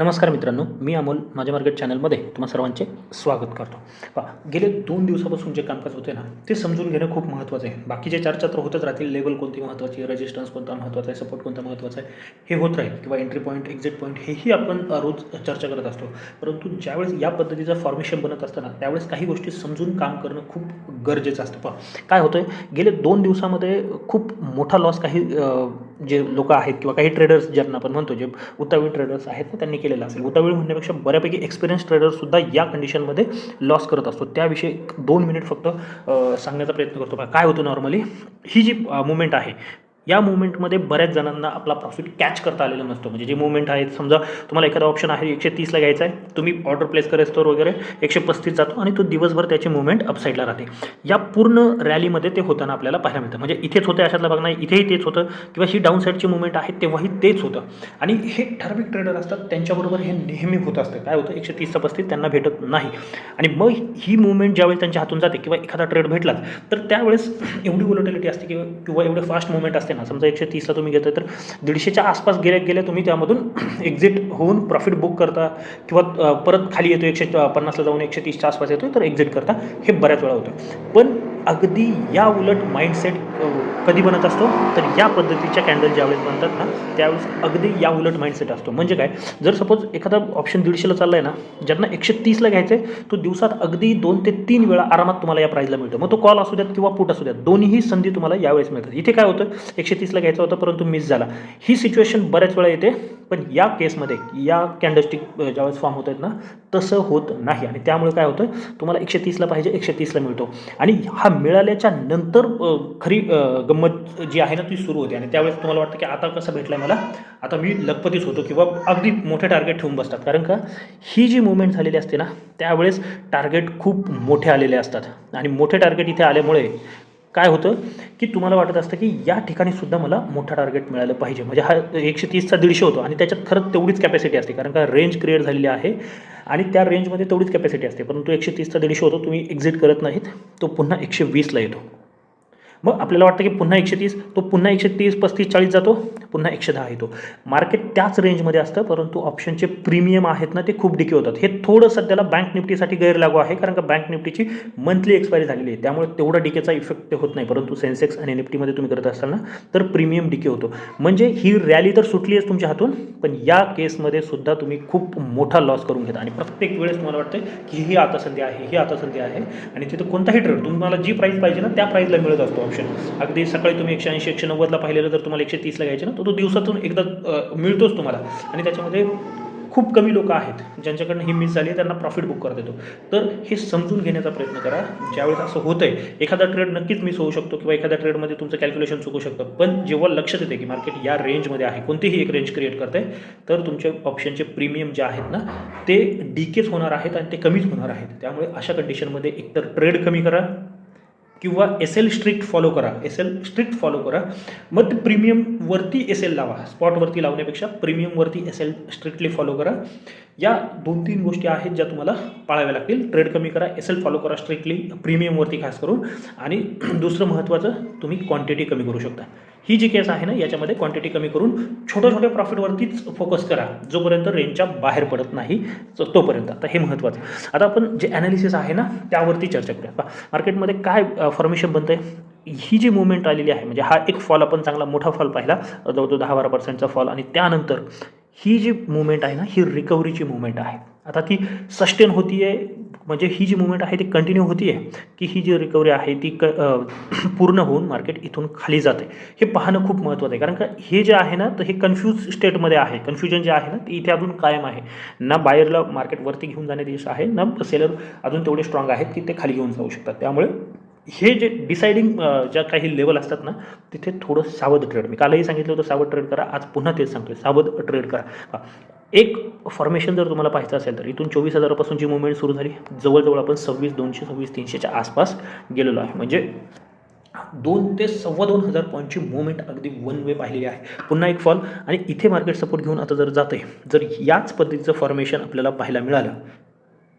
नमस्कार मित्रांनो मी अमोल माझ्या मार्केट चॅनलमध्ये तुम्हा सर्वांचे स्वागत करतो. पहा गेले दोन दिवसापासून जे कामकाज होते ना ते समजून घेणं खूप महत्त्वाचं आहे. बाकीचे चर्चा तर होतच राहतील लेवल कोणती महत्त्वाची आहे रेजिस्टन्स कोणता महत्त्वाचा आहे सपोर्ट कोणता महत्त्वाचा आहे हे होत राहील किंवा एंट्री पॉईंट एक्झिट पॉईंट हेही आपण रोज चर्चा करत असतो. परंतु ज्यावेळेस या पद्धतीचं फॉर्मेशन बनत असताना त्यावेळेस काही गोष्टी समजून काम करणं खूप गरजेचं असतं. पहा काय होतं आहे गेले दोन दिवसामध्ये खूप मोठा लॉस काही जे लोक आहेत किंवा काही ट्रेडर्स ज्यांना आपण म्हणतो जे उतावीळ ट्रेडर्स आहेत ना त्यांनी केलेलं असेल. उतावीळ म्हणण्यापेक्षा बऱ्यापैकी एक्सपिरियन्स ट्रेडरसुद्धा या कंडिशनमध्ये लॉस करत असतो. त्याविषयी दोन मिनिट फक्त सांगण्याचा प्रयत्न करतो. काय होतं नॉर्मली ही जी मुवमेंट आहे या मुवमेंटमध्ये बऱ्याच जणांना आपला प्रॉफिट कॅच करता आलेला नसतो. म्हणजे जे मुवमेंट आहेत समजा तुम्हाला एखादा ऑप्शन आहे एकशे तीसला घ्यायचा आहे तुम्ही ऑर्डर प्लेस करेस्तोवर वगैरे एकशे पस्तीस जातो आणि तो दिवसभर त्याची मुवमेंट अपसाईडला राहते. या पूर्ण रॅलीमध्ये ते होताना आपल्याला पाहायला मिळतं. म्हणजे इथेच होतं अशातला भाग नाही इथेही तेच होतं किंवा ही डाऊन साईडची मुवमेंट आहे तेव्हाही तेच होतं. आणि हे ठराविक ट्रेडर असतात त्यांच्याबरोबर हे नेहमी होत असतं. काय होतं एकशे तीसचा पस्तीस त्यांना भेटत नाही. आणि मग ही मुवमेंट ज्यावेळेस त्यांच्या हातून जाते किंवा एखादा ट्रेड भेटलाच तर त्यावेळेस एवढी वोलटिलिटी असते किंवा किंवा एवढं फास्ट मुवमेंट असते ना समजा एकशे तीसला तुम्ही घेताय तर दीडशेच्या आसपास गेल्या गेल्या तुम्ही त्यामधून एक्झिट होऊन प्रॉफिट बुक करता किंवा परत खाली येतो एकशे पन्नासला जाऊन एकशे तीसच्या आसपास येतो तर एक्झिट करता. हे बऱ्याच वेळा होतं पण अगदी या उलट माइंडसेट कधी बनत असतो? तर या पद्धतीच्या कॅन्डल ज्यावेळेस बनतात ना त्यावेळेस अगदी या उलट माइंडसेट असतो. म्हणजे काय? जर सपोज एखादा ऑप्शन दीडशेला चालला आहे ना ज्यांना एकशे तीसला घ्यायचं आहे तो दिवसात अगदी दोन ते तीन वेळा आरामात तुम्हाला या प्राईजला मिळतो. मग तो कॉल असू द्यात किंवा पुट असू द्यात दोन्ही संधी तुम्हाला यावेळेस मिळतात. इथे काय होतं? एकशे तीसला घ्यायचा होता परंतु मिस झाला. ही सिच्युएशन बऱ्याच वेळा येते. पण या केसमध्ये या कॅन्डलस्टिक ज्यावेळेस फॉर्म होत आहेत ना तसं होत नाही. आणि त्यामुळे काय होतं तुम्हाला एकशे तीसला पाहिजे एकशे तीसला मिळतो. आणि हा मिळाल्याच्या नंतर खरी गंमत जी आहे ना ती सुरू होते. आणि त्यावेळेस तुम्हाला वाटतं की आता कसं भेटलं आहे मला? आता मी लखपतीच होतो किंवा अगदी मोठे टार्गेट ठेवून बसतात. कारण का? ही जी मुवमेंट झालेली असते ना त्यावेळेस टार्गेट खूप मोठे आलेले असतात. आणि मोठे टार्गेट इथे आल्यामुळे काय होतं? की तुम्हाला वाटत असतं की या ठिकाणी सुद्धा मला मोठा टार्गेट मिळालं पाहिजे. म्हणजे हा एकशे तीसचा दीडशे होतो. आणि त्याच्यात खरंच तेवढीच कॅपॅसिटी असते. कारण का? रेंज क्रिएट झालेली आहे. आणि त्या रेंजमध्ये तेवढीच कॅपॅसिटी असते. परंतु एकशे तीसचा दीडशे होतो तुम्ही एक्झिट करत नाहीत. तो पुन्हा एकशे वीसला येतो. मग आपल्याला वाटतं की पुन्हा एकशे तीस तो पुन्हा एकशे तीस पस्तीस चाळीस जातो पुन्हा एकशे दहा येतो. मार्केट त्याच रेंजमध्ये असतं परंतु ऑप्शनचे प्रीमियम आहेत ना ते खूप डिके होतात. हे थोडं सध्याला बँक निफ्टीसाठी गैरलागू आहे कारण का बँक निफ्टीची मंथली एक्सपायरी झालेली आहे. त्यामुळे तेवढा डिकेचा इफेक्ट ते होत नाही. परंतु सेन्सेक्स आणि निफ्टीमध्ये तुम्ही करत असाल ना तर प्रीमियम डिके होतो. म्हणजे ही रॅली तर सुटली आहे तुमच्या हातून पण या केसमध्ये सुद्धा तुम्ही खूप मोठा लॉस करून घेता. आणि प्रत्येक वेळेस तुम्हाला वाटतं की ही आता संधी आहे ही आता संधी आहे. आणि तिथं कोणताही ट्रेड तुम्हाला जी प्राईस पाहिजे ना त्या प्राईजला मिळत असतो. ऑप्शन अगदी सकाळी तुम्ही एकशे ऐंशी एकशे नव्वदला पाहिलेलं जर तुम्हाला एकशे तीसला घ्यायचे ना तर तो दिवसातून एकदा मिळतोच तुम्हाला. आणि त्याच्यामध्ये खूप कमी लोक आहेत ज्यांच्याकडनं ही मिस झाली आहे त्यांना प्रॉफिट बुक करता येतो. तर हे समजून घेण्याचा प्रयत्न करा. ज्यावेळेस असं होतं आहे एखादा ट्रेड नक्कीच मिस होऊ शकतो किंवा एखाद्या ट्रेडमध्ये तुमचं कॅल्क्युलेशन चुकू शकतं. पण जेव्हा लक्षात येते की मार्केट या रेंजमध्ये आहे कोणतीही एक रेंज क्रिएट करते तर तुमचे ऑप्शनचे प्रीमियम जे आहेत ना ते डीकेच होणार आहेत आणि ते कमीच होणार आहेत. त्यामुळे अशा कंडिशनमध्ये एकतर ट्रेड कमी करा किंवा एस एल स्ट्रिक्ट फॉलो करा. एस एल स्ट्रिक्ट फॉलो करा. मग ते प्रीमियमवरती एस एल लावा. स्पॉटवरती लावण्यापेक्षा प्रीमियमवरती एस एल स्ट्रिक्टली फॉलो करा. या दोन तीन गोष्टी आहेत ज्या तुम्हाला पाळाव्या लागतील. ट्रेड कमी करा एस एल फॉलो करा स्ट्रिक्टली प्रीमियमवरती खास करून. आणि दुसरं महत्त्वाचं तुम्ही क्वांटिटी कमी करू शकता. ही जी केस आहे ना याच्यामध्ये क्वांटिटी कमी करून छोट्या छोट्या प्रॉफिटवरतीच फोकस करा जोपर्यंत रेंजच्या बाहेर पडत नाही तोपर्यंत. आता हे महत्त्वाचं. आता आपण जे ॲनालिसिस आहे ना त्यावरती चर्चा करूया. पहा, मार्केटमध्ये काय फॉर्मेशन बनतं आहे ही जी मुवमेंट आलेली आहे म्हणजे हा एक फॉल आपण चांगला मोठा फॉल पाहिला जवळजवळ दहा बारा पर्सेंटचा फॉल आणि त्यानंतर ही जी मुवमेंट आहे ना ही रिकव्हरीची मुवमेंट आहे. आता ती सस्टेन होती आहे म्हणजे ही जी मुवमेंट आहे ती कंटिन्यू होती आहे की ही जी रिकव्हरी आहे ती क पूर्ण होऊन मार्केट इथून खाली जाते. हे पाहणं खूप महत्त्वाचं आहे. कारण का हे जे आहे ना तर हे कन्फ्यूज स्टेटमध्ये आहे. कन्फ्युजन जे आहे ना ते इथे अजून कायम आहे. ना बाहेरला मार्केट वरती घेऊन जाण्यात यश आहे ना सेलर अजून तेवढे स्ट्रॉंग आहेत की ते खाली घेऊन जाऊ शकतात. त्यामुळे हे जे डिसाइडिंग ज्या काही लेवल असतात ना तिथे थोडं सावध ट्रेड मी कालही सांगितलं होतं सावध ट्रेड करा आज पुन्हा तेच सांगतोय सावध ट्रेड करा. एक फॉर्मेशन जर तुम्हाला पाहायचं असेल तर इथून चोवीस हजारापासून जी मुवमेंट सुरू झाली जवळजवळ आपण सव्वीस दोनशे सव्वीस तीनशेच्या आसपास गेलेलो आहे. म्हणजे दोन ते सव्वा दोन हजार पॉईंटची मुवमेंट अगदी वन वे पाहिलेली आहे. पुन्हा एक फॉल आणि इथे मार्केट सपोर्ट घेऊन आता जर जाते जर याच पद्धतीचं फॉर्मेशन आपल्याला पाहायला मिळालं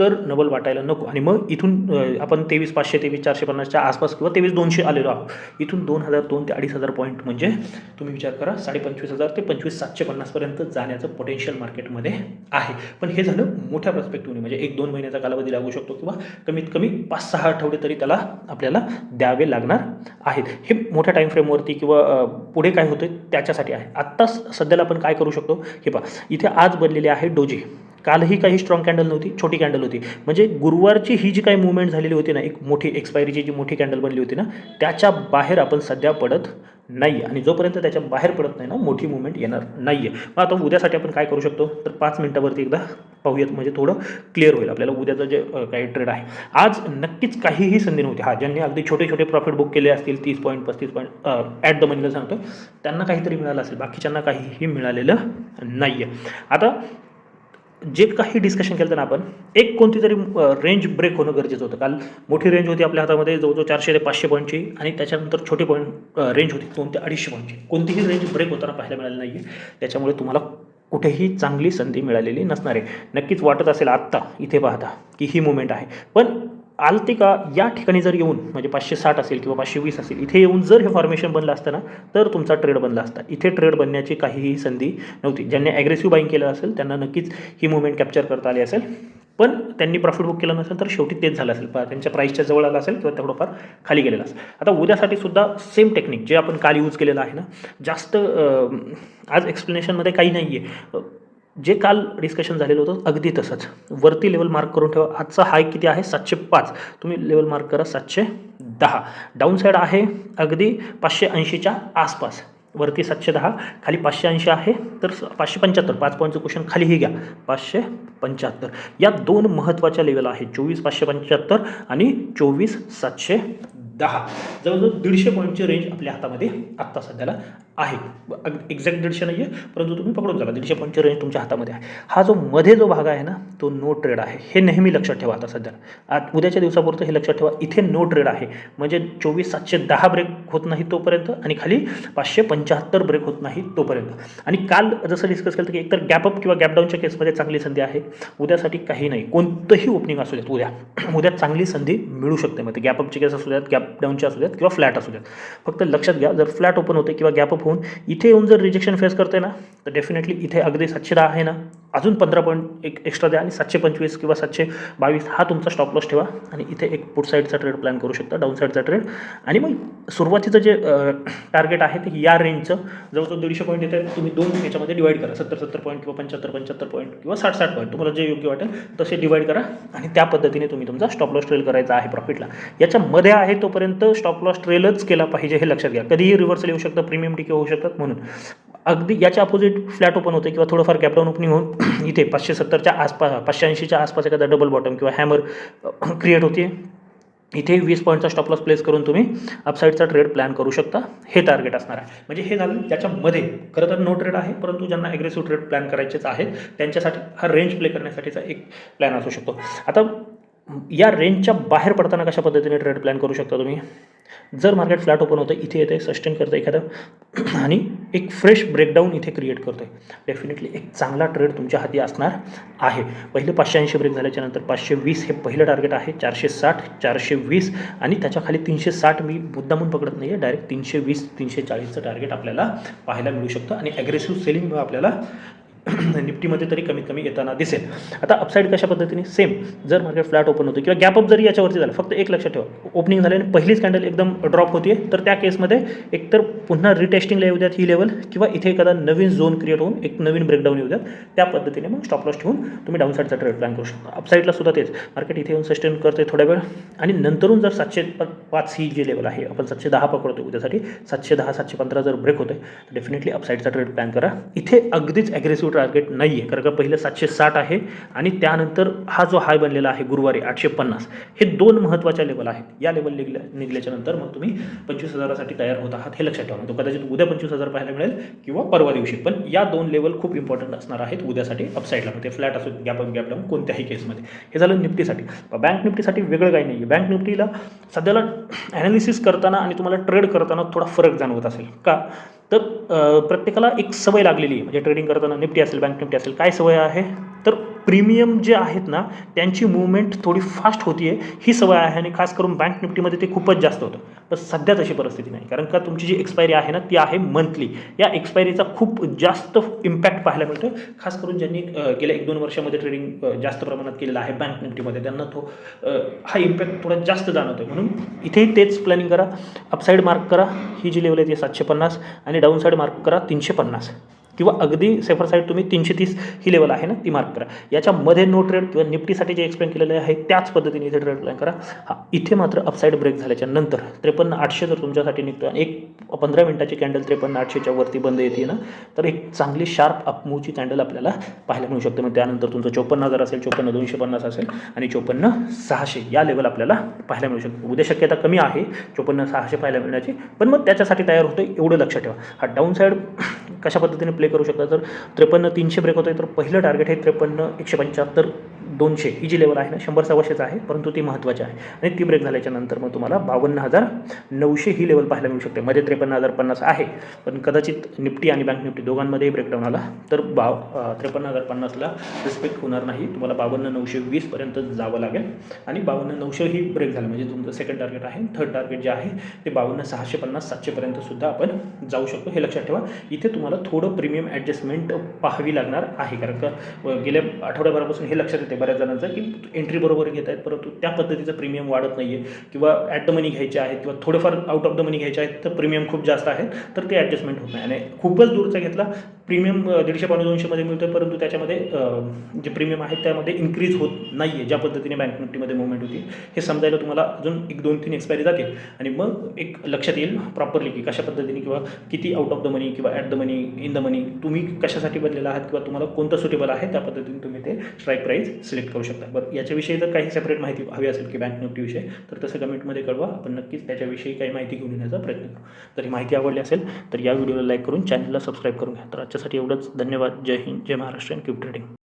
तर नवल वाटायला नको. आणि मग इथून आपण तेवीस पाचशे तेवीस चारशे पन्नासच्या आसपास किंवा तेवीस दोनशे आलेलो आहोत. इथून दोन हजार दोन ते अडीच हजार पॉईंट म्हणजे तुम्ही विचार करा साडेपंचवीस हजार ते पंचवीस सातशे पन्नासपर्यंत जाण्याचं पोटेन्शियल मार्केटमध्ये आहे. पण हे झालं मोठ्या पर्स्पेक्टिव्हने म्हणजे एक दोन महिन्याचा कालावधी लागू शकतो किंवा कमीत कमी पाच सहा आठवडे तरी त्याला आपल्याला द्यावे लागणार आहेत. हे मोठ्या टाईम फ्रेमवरती किंवा पुढे काय होतं त्याच्यासाठी आहे. आत्ता स- सध्याला आपण काय करू शकतो? हे पहा. इथे आज बनलेले आहे डोजी. कालही काही स्ट्रॉंग कॅन्डल नव्हती छोटी कॅन्डल होती. म्हणजे गुरुवारची ही जी काही मुवमेंट झालेली होती ना एक मोठी एक्सपायरीची जी मोठी कॅन्डल बनली होती ना त्याच्या बाहेर आपण सध्या पडत नाही आणि जोपर्यंत त्याच्या बाहेर पडत नाही ना मोठी मुवमेंट येणार नाही आहे मग आता उद्यासाठी आपण काय करू शकतो? तर पाच मिनटावरती एकदा पाहूयात. म्हणजे थोडं क्लिअर होईल आपल्याला उद्याचं जे काही ट्रेड आहे. आज नक्कीच काहीही संधी नव्हती. हा ज्यांनी अगदी छोटे छोटे प्रॉफिट बुक केले असतील तीस पॉईंट पस्तीस पॉईंट ॲट द मनीला सांगतो त्यांना काहीतरी मिळालं असेल. बाकीच्यांना काहीही मिळालेलं नाही आहे आता जे काही डिस्कशन केलं ना आपण एक कोणती तरी रेंज ब्रेक होणं गरजेचं होतं. काल मोठी रेंज होती आपल्या हातामध्ये जवळजवळ चारशे ते पाचशे पॉईंटची आणि त्याच्यानंतर छोटी पॉईंट रेंज होती दोन ते अडीचशे पॉईंटची कोणतीही रेंज ब्रेक होताना पाहायला मिळाली नाही आहे त्याच्यामुळे तुम्हाला कुठेही चांगली संधी मिळालेली नसणार आहे. नक्कीच वाटत असेल आत्ता इथे पाहता की ही मुवमेंट आहे. पण आलते का या ठिकाणी जर येऊन म्हणजे पाचशे साठ असेल किंवा पाचशे वीस असेल इथे येऊन जर हे फॉर्मेशन बनलं असतं ना तर तुमचा ट्रेड बनला असता. इथे ट्रेड बनण्याची काहीही संधी नव्हती. ज्यांनी ॲग्रेसिव्ह बाईंग केलं असेल त्यांना नक्कीच ही मुवमेंट कॅप्चर करता आली असेल. पण त्यांनी प्रॉफिट बुक केलं नसेल तर शेवटी तेच झालं असेल. त्यांच्या प्राईसच्या जवळ आलं असेल किंवा थोडंफार खाली गेलेलं असेल. आता उद्यासाठी सुद्धा सेम टेक्निक जे आपण काल यूज केलेलं आहे ना जास्त आज एक्सप्लेनेशनमध्ये काही नाही आहे जे काल डिस्कशन झालेलं होतं अगदी तसंच. वरती लेवल मार्क करून ठेवा. आजचा हाय किती आहे? सातशे पाच. तुम्ही लेवल मार्क करा सातशे दहा. डाऊन साईड आहे अगदी पाचशे ऐंशीच्या आसपास. वरती सातशे दहा खाली पाचशे ऐंशी आहे तर पाचशे पंच्याहत्तर. पाच पॉईंटचं क्वेश्चन खालीही घ्या. पाचशे पंच्याहत्तर. या दोन महत्त्वाच्या लेवल आहेत. चोवीस पाचशे पंच्याहत्तर आणि चोवीस सातशे दहा. जवळजवळ दीडशे पॉईंटची रेंज आपल्या हातामध्ये आत्ता सध्याला आहे. एक्झॅक्ट दीडशे नाही आहे परंतु तुम्ही पकडून चला. दीडशे पंचेचाळीस रेंज तुमच्या हातामध्ये आहे. हा जो मध्ये जो भाग आहे ना तो नो ट्रेड आहे. हे नेहमी लक्षात ठेवा आता सध्या. आज उद्याच्या दिवसापुरतं हे लक्षात ठेवा. इथे नो ट्रेड आहे. म्हणजे चोवीस सातशे दहा ब्रेक होत नाही तोपर्यंत आणि खाली पाचशे पंच्याहत्तर ब्रेक होत नाही तोपर्यंत. आणि काल जसं डिस्कस केलं की एकतर गॅपअप किंवा गॅपडाऊनच्या केसमध्ये चांगली संधी आहे. उद्यासाठी काही नाही. कोणतंही ओपनिंग असू द्यात उद्या. उद्या चांगली संधी मिळू शकते. मग ते गॅपअपची केस असू द्यात गॅपडाऊनची असू द्यात किंवा फ्लॅट असू द्यात फक्त लक्षात घ्या जर फ्लॅट ओपन होते किंवा गॅपअप होऊन इथे येऊन जर रिजेक्शन फेस करते ना तर डेफिनेटली इथे अगदी सातशे दहा आहे ना. अजून पंधरा पॉईंट एक एक्स्ट्रा द्या आणि सातशे पंचवीस किंवा सातशे बावीस हा तुमचा स्टॉप लॉस ठेवा आणि इथे एक पुढ साईडचा ट्रेड प्लॅन करू शकता डाऊन साईडचा ट्रेड आणि मग सुरुवातीचं जे टार्गेट आहे ते या रेंजचं जवळजवळ दीडशे पॉईंट येते तुम्ही दोन याच्यामध्ये डिवाईड करा. सत्तर सत्तर पॉईंट किंवा पंच्याहत्तर पंच्याहत्तर पॉईंट किंवा साठ साठ पॉईंट तुम्हाला जे योग्य वाटेल तसे डिवाईड करा आणि त्या पद्धतीने तुम्ही तुमचा स्टॉप लॉस ट्रेल करायचा आहे प्रॉफिटला याच्यामध्ये आहे तोपर्यंत स्टॉप लॉस ट्रेलच केला पाहिजे हे लक्षात घ्या. कधीही रिव्हर्सल येऊ शकतं प्रीमियम टिके होऊ शकतात म्हणून. अगदी याच्या अपोजिट फ्लॅट ओपन होते किंवा थोडंफार गॅपडाऊन ओपनिंग होऊन इथे पाचशे सत्तरच्या आसपास पाचशे ऐंशीच्या आसपास एखादा डबल बॉटम किंवा हॅमर क्रिएट होते इथे वीस पॉईंटचा स्टॉप लॉस प्लेस करून तुम्ही अपसाईडचा ट्रेड प्लॅन करू शकता. हे टार्गेट असणार आहे. म्हणजे हे झालं त्याच्यामध्ये खरं तर नो ट्रेड आहे परंतु ज्यांना ॲग्रेसिव्ह ट्रेड प्लॅन करायचेच आहेत त्यांच्यासाठी हा रेंज प्ले करण्यासाठीचा एक प्लॅन असू शकतो. आता या रेंजच्या बाहेर पडताना कशा पद्धतीने ट्रेड प्लॅन करू शकता तुम्ही? जर मार्केट फ्लॅट ओपन होतं इथे येते सस्टेन करतं एखादं आणि एक फ्रेश ब्रेकडाऊन इथे क्रिएट करतो आहे डेफिनेटली एक चांगला ट्रेड तुमच्या हाती असणार आहे. पहिले पाचशे ऐंशी ब्रेक झाल्याच्यानंतर पाचशे वीस हे पहिलं टार्गेट आहे चारशे साठ चारशे वीस आणि त्याच्याखाली तीनशे साठ मी मुद्दामून पकडत नाही आहे डायरेक्ट तीनशे वीस तीनशे चाळीसचं टार्गेट आपल्याला पाहायला मिळू शकतं. आणि ॲग्रेसिव्ह सेलिंग आपल्याला निफ्टीमध्ये तरी कमीत कमी येताना दिसेल. आता अपसाईड कशा पद्धतीने? सेम जर मार्केट फ्लॅट ओपन होतो किंवा गॅपअप जरी याच्यावरती झालं फक्त एक लक्षात ठेवा. ओपनिंग झाल्याने पहिलीच कॅन्डल एकदम ड्रॉप होते तर त्या केसमध्ये एकतर पुन्हा रिटेस्टिंगला येऊ द्यात ही लेवल किंवा इथे एखादा नवीन झोन क्रिएट होऊन एक नवीन ब्रेकडाऊन येऊ द्यात. त्या पद्धतीने मग स्टॉप लॉस ठेवून तुम्ही डाऊन साईडचा ट्रेड प्लॅन करू शकता. अपसाईडला सुद्धा तेच. मार्केट इथे येऊन सस्टेन करते थोड्या वेळ. आणि नंतरून जर सातशे प- पाच ही जी लेवल आहे आपण सातशे दहा पकडतो उद्यासाठी सातशे दहा सातशे पंधरा जर ब्रेक होते तर डेफिनेटली अपसाईडचा ट्रेड प्लॅन करा. इथे अगदीच ॲग्रेसिव्ह टार्गेट नाही आहे कारण का पहिलं सातशे साठ आहे आणि त्यानंतर हा जो हाय बनलेला आहे गुरुवारी आठशे पन्नास हे दोन महत्त्वाच्या लेवल आहेत. या लेवल निघल्या निघल्याच्या नंतर मग तुम्ही पंचवीस हजारासाठी तयार होत आहात हे लक्षात ठेवा. तो कदाचित उद्या पंचवीस हजार पाहायला मिळेल किंवा परवा दिवशी. पण या दोन लेवल खूप इम्पॉर्टंट असणार आहेत उद्यासाठी अपसाईडला म्हणजे फ्लॅट असो गॅप अप गॅप डाऊन कोणत्याही केसमध्ये हे झालं निफ्टीसाठी. बँक निफ्टीसाठी वेगळं काही नाही आहे बँक निफ्टीला सध्याला ॲनालिसिस करताना आणि तुम्हाला ट्रेड करताना थोडा फरक जाणवत असेल. का? तर प्रत्येकाला एक सवय लागलेली आहे. म्हणजे ट्रेडिंग करताना निफ्टी असेल बँक निफ्टी असेल काय सवय आहे? तर प्रीमियम जे आहेत ना त्यांची मुवमेंट थोडी फास्ट होती आहे ही सवय आहे आणि खास करून बँक निफ्टीमध्ये ते खूपच जास्त होतं. पण सध्या तशी परिस्थिती नाही. कारण का तुमची जी एक्सपायरी आहे ना ती आहे मंथली या एक्सपायरीचा खूप जास्त इम्पॅक्ट पाहायला मिळतो खास करून ज्यांनी गेल्या एक दोन वर्षामध्ये ट्रेडिंग जास्त प्रमाणात केलेलं आहे बँक निफ्टीमध्ये त्यांना तो हा इम्पॅक्ट थोडा जास्त जाणवतो म्हणून इथेही तेच प्लॅनिंग करा. अपसाईड मार्क करा. ही जी लेवल आहे ती सातशे पन्नास आणि डाऊनसाईड मार्क करा तीनशे पन्नास. किंवा अगदी सेफर साईड तुम्ही तीनशे तीस ही लेवल आहे ना ती मार्क करा. याच्यामध्ये नो ट्रेड किंवा निफ्टीसाठी जे एक्सप्लेन केलेले आहे त्याच पद्धतीने इथे ट्रेड प्लॅन करा. हा इथे मात्र अपसाईड ब्रेक झाल्याच्यानंतर त्रेपन्न आठशे जर तुमच्यासाठी निघतो आणि एक पंधरा मिनिटाची कॅन्डल त्रेपन्न आठशेच्या वरती बंद येते ना तर एक चांगली शार्प अपमूवची कॅन्डल आपल्याला पाहायला मिळू शकते. मग त्यानंतर तुमचं चोपन्न हजार असेल चोपन्न दोनशे पन्नास असेल आणि चोपन्न सहाशे या लेवल आपल्याला पाहायला मिळू शकते. उद्या शक्यता कमी आहे चोपन्न सहाशे पाहायला मिळण्याची पण मग त्याच्यासाठी तयार होतं एवढं लक्षात ठेवा. हा डाऊन साईड कशा पद्धतीने प्ले करू शकता. जर त्रेपन्न तीनशे ब्रेक होतं तर पहिलं टार्गेट हे त्रेपन्न एकशे पंच्याहत्तर दोनशे ही जी लेवल आहे ना शंभर सव्वाशेच आहे परंतु ती महत्त्वाची आहे. आणि ती ब्रेक झाल्याच्यानंतर मग तुम्हाला बावन्न हजार नऊशे ही लेवल पाहायला मिळू शकते. मध्ये त्रेपन्न हजार पन्नास आहे पण कदाचित निफ्टी आणि बँक निफ्टी दोघांमध्येही ब्रेकडाऊन आला तर बाव त्रेपन्न हजार पन्नासला रिस्पेक्ट होणार नाही. तुम्हाला बावन्न नऊशे वीसपर्यंत जावं लागेल. आणि बावन्न नऊशे ही ब्रेक झालं म्हणजे तुमचं सेकंड टार्गेट आहे. थर्ड टार्गेट जे आहे ते बावन्न सहाशे पन्नास सातशेपर्यंत सुद्धा आपण जाऊ शकतो. हे लक्षात ठेवा. इथे तुम्हाला थोडं प्रीमियम ॲडजस्टमेंट पाहावी लागणार आहे कारण का गेल्या आठवड्याभरापासून हे लक्षात येते. बरं बऱ्याच जणांचं की एंट्री बरोबर घेत आहेत परंतु त्या पद्धतीचं प्रीमियम वाढत नाही आहे किंवा ॲट द मनी घ्यायचे आहेत किंवा थोडेफार आउट ऑफ द मनी घ्यायचे आहेत तर प्रीमियम खूप जास्त आहे तर ते ॲडजस्टमेंट होत नाही. आणि खूपच दूरचा घेतला प्रीमियम दीडशे पावणे दोनशेमध्ये मिळतो आहे परंतु त्याच्यामध्ये जे प्रीमियम आहे त्यामध्ये इन्क्रीज होत नाही आहे ज्या पद्धतीने बँक निफ्टीमध्ये मुवमेंट होती. हे समजायला तुम्हाला अजून एक दोन तीन एक्सपायरी जातील. आणि मग एक लक्षात येईल प्रॉपरली की कशा पद्धतीने किंवा किती आउट ऑफ द मनी किंवा at the money in the money तुम्ही कशासाठी बदलेला आहात किंवा तुम्हाला कोणतं सुटेबल आहे त्या पद्धतीने तुम्ही ते स्ट्राईक प्राईस सिलेक्ट करू शकता. बरं याच्याविषयी जर काही सेपरेट माहिती हवी असेल की बँक निफ्टीविषयी तर तसं कमेंटमध्ये कळवा. आपण नक्कीच त्याच्याविषयी काही माहिती घेऊन येण्याचा प्रयत्न करू. तर ही माहिती आवडली असेल तर या व्हिडिओला लाईक करून चॅनलला सबस्क्राईब करून घ्या. तर आजच्यासाठी एवढंच. धन्यवाद. जय हिंद. जय महाराष्ट्र अँड कीप ट्रेडिंग